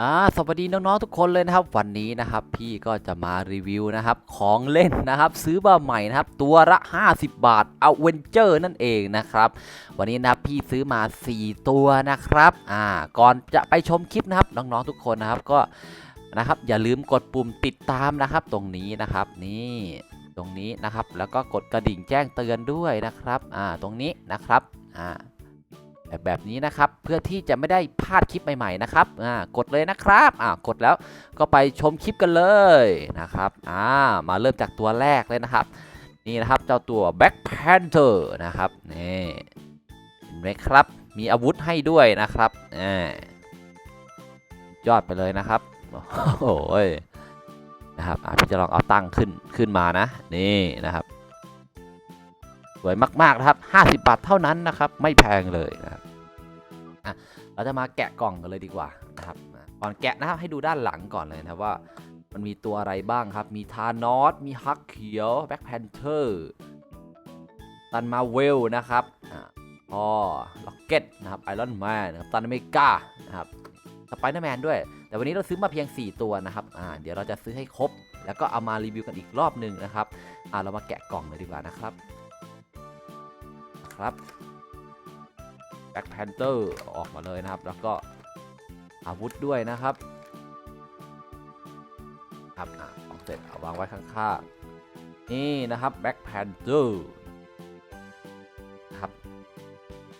อ่าสวัสดีน้องๆทุกคนเลยนะครับวันนี้นะครับพี่ก็จะมารีวิวนะครับของเล่นนะครับซื้อมาใหม่นะครับตัวละ 50 บาทเอาเวนเจอร์นั่นเองนะครับวันนี้นะครับพี่ซื้อมา 4 ตัวนะครับอ่าก่อนจะไปชมคลิปนะครับน้องๆทุกคนนะครับก็นะครับอย่าลืมกดปุ่มติดตามนะครับตรงนี้นะครับนี่ตรงนี้นะครับแล้วก็กดกระดิ่งแจ้งเตือนด้วยนะครับอ่าตรงนี้นะครับอ่า แบบนี้นะครับ เพื่อที่จะไม่ได้พลาดคลิปใหม่ๆนะครับอ่ากดเลยนะครับอ่ากดแล้วก็ไปชมคลิปกันเลยนะครับอ่ามาเริ่มจากตัวแรกเลยนะครับ นี่นะครับเจ้าตัว Black Panther นะครับนี่เห็นไหมครับมีอาวุธให้ด้วยนะครับอ่ายอดไปเลยนะครับโอ้โหนะครับอะพี่จะลองเอาตั้งขึ้นขึ้นมานะนี่นะครับสวยมากๆนะครับ 50 บาทเท่านั้นนะครับ ไม่แพงเลยนะครับ อะเราจะมาแกะกล่องกันเลยดีกว่านะครับก่อนแกะนะครับให้ดูด้านหลังก่อนเลยนะว่ามันมีตัวอะไรบ้างครับ มีทานอส มีฮักเขียว แบ็คแพนเทอร์ ตันมาเวลนะครับอะอ๋อล็อกเก็ตนะครับ ไอรอนแมนนะครับ ตันอเมริกานะครับ สไปเดอร์แมนด้วย แต่วันนี้เราซื้อมาเพียง 4 ตัวนะครับ อ่า เดี๋ยวเราจะซื้อให้ครบ แล้วก็เอามารีวิวกันอีกรอบหนึ่งนะครับ อ่า เรามาแกะกล่องเลยดีกว่านะครับ ครับ Black Panther ออกมาเลยนะครับ แล้วก็อาวุธด้วยนะครับครับอะของเสร็จเอาวางไว้ข้างๆนี่นะครับ Black Panther ครับ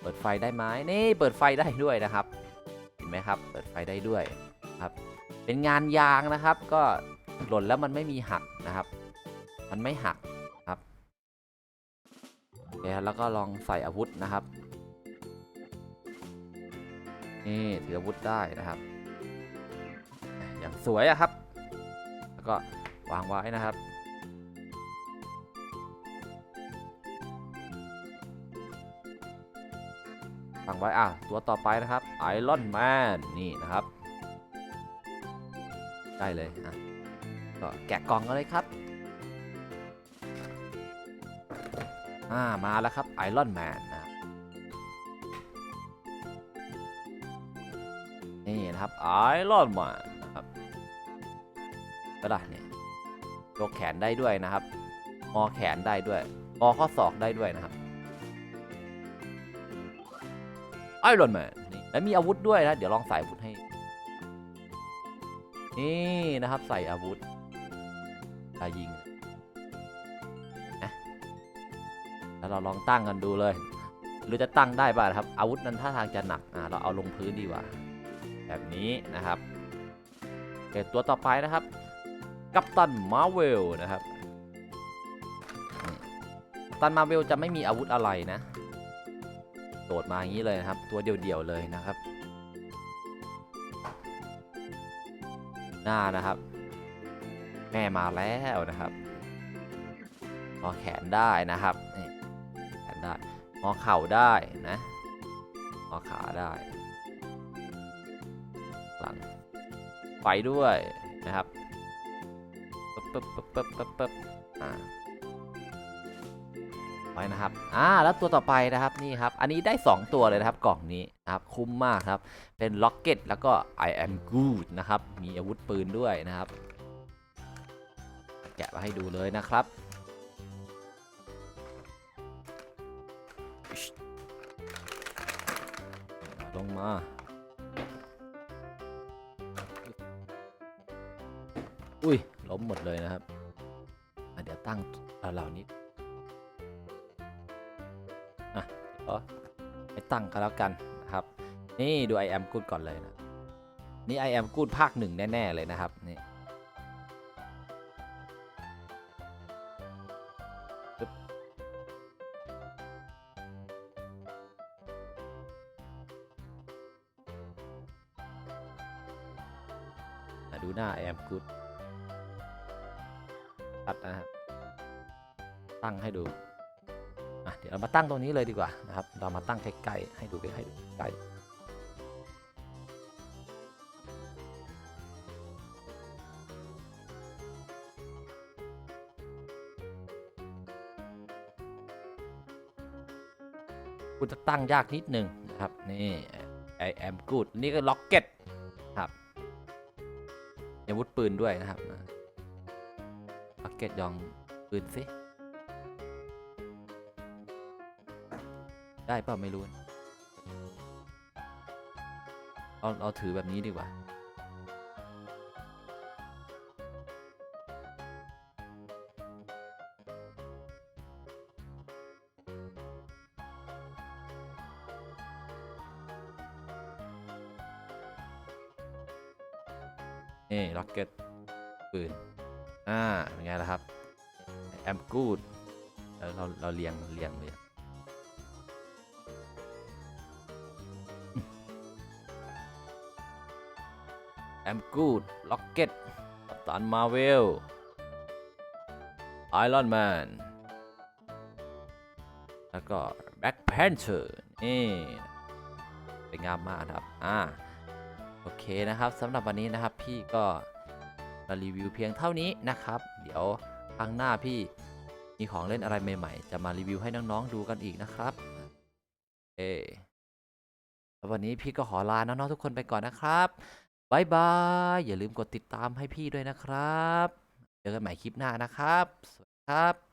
เปิดไฟได้ไหมนี่เปิดไฟได้ด้วยนะครับ เห็นไหมครับ เปิดไฟได้ด้วยครับ เป็นงานยางนะครับ ก็หล่นแล้วมันไม่มีหักนะครับ มันไม่หักโอเคครับแล้วก็ลองใส่อาวุธนะครับ นี่ถืออาวุธได้นะครับ อย่างสวยอะครับ แล้วก็วางไว้นะครับวางไว้อะตัวต่อไปนะครับไอรอนแมนนี่นะครับ ได้เลยอะก็แกะกล่องกันเลยครับอ่ามาแล้วครับไอรอนแมนนะครับ นะครับไอรอนมนนะครับก็ได้เนี่ยยกแขนได้ด้วยนะครับงอแขนได้ด้วยงอข้อศอกได้ด้วยนะครับไอรอนแมนนี่แล้วมีอาวุธด้วยนะเดี๋ยวลองใส่อาวุธให้ นี่นะครับใส่อาวุธตายิงแล้วเราลองตั้งกันดูเลยหรือจะตั้งได้ป่ะนะครับ อาวุธนั้นท่าทางจะหนักอ่าเราเอาลงพื้นดีกว่า แบบนี้นะครับเกตัวต่อไปนะครับกัปตันมาเวลนะครับกัปตันมาเวลจะไม่มีอาวุธอะไรนะ โดดมาอย่างนี้เลยนะครับ ตัวเดียวๆเลยนะครับ หน้านะครับ แม่มาแล้วนะครับพอแขนได้นะครับแขนได้งอเข่าได้นะงอขาได้ ไฟด้วยนะครับปึ๊บปึ๊บปึ๊บปึ๊บปึ๊บปึ๊บอ่าไว้นะครับ อ่า แล้วตัวต่อไปนะครับนี่ครับ อันนี้ได้ 2 ตัวเลยนะครับกล่องนี้นะครับคุ้มมากครับ เป็นล็อกเก็ตแล้วก็ I am good นะครับ มีอาวุธปืนด้วยนะครับ แกะมาให้ดูเลยนะครับลงมา อุ้ยล้มหมดเลยนะครับเดี๋ยวตั้งเหล่านี้อะเดี๋ยวให้ตั้งกันแล้วกันนะครับ นี่ดู I am good ก่อนเลยนะ นี่ I am good ภาคหนึ่งแน่ ๆ เลยนะครับนี่ดูหน้า I am good ดนะครับ ตั้งให้ดูอะเดี๋ยวเรามาตั้งตรงนี้เลยดีกว่านะครับ เรามาตั้งใกล้ๆให้ดูใกล้ๆใกล้คุณจะตั้งยากนิดหนึ่งนะครับ นี่ I am good นี่ก็ล็อกเก็ตครับอาวุธปืนด้วยนะครับ กเก็ตยองปืนสิได้เปล่าไม่รู้เราเราถือแบบนี้ดีกว่า นี่ล็อกเก็ตปืน อ่าเป็นไงล่ะครับแอมกูดเราเราเราเรียงเรียงเรียงแอมกูดล็อกเก็ตกัปตันมาเวลไอรอนแมนแล้วก็แบ็คแพนเ h อร์นี่เป็นงามมากครับ อ่า โอเคนะครับสำหรับวันนี้นะครับพี่ก็ มารีวิวเพียงเท่านี้นะครับ เดี๋ยวครั้งหน้าพี่มีของเล่นอะไรใหม่ๆ จะมารีวิวให้น้องๆดูกันอีกนะครับเอแล้ววันนี้พี่ก็ขอลาน้องๆทุกคนไปก่อนนะครับบายบาย อย่าลืมกดติดตามให้พี่ด้วยนะครับ เจอกันใหม่คลิปหน้านะครับ สวัสดีครับ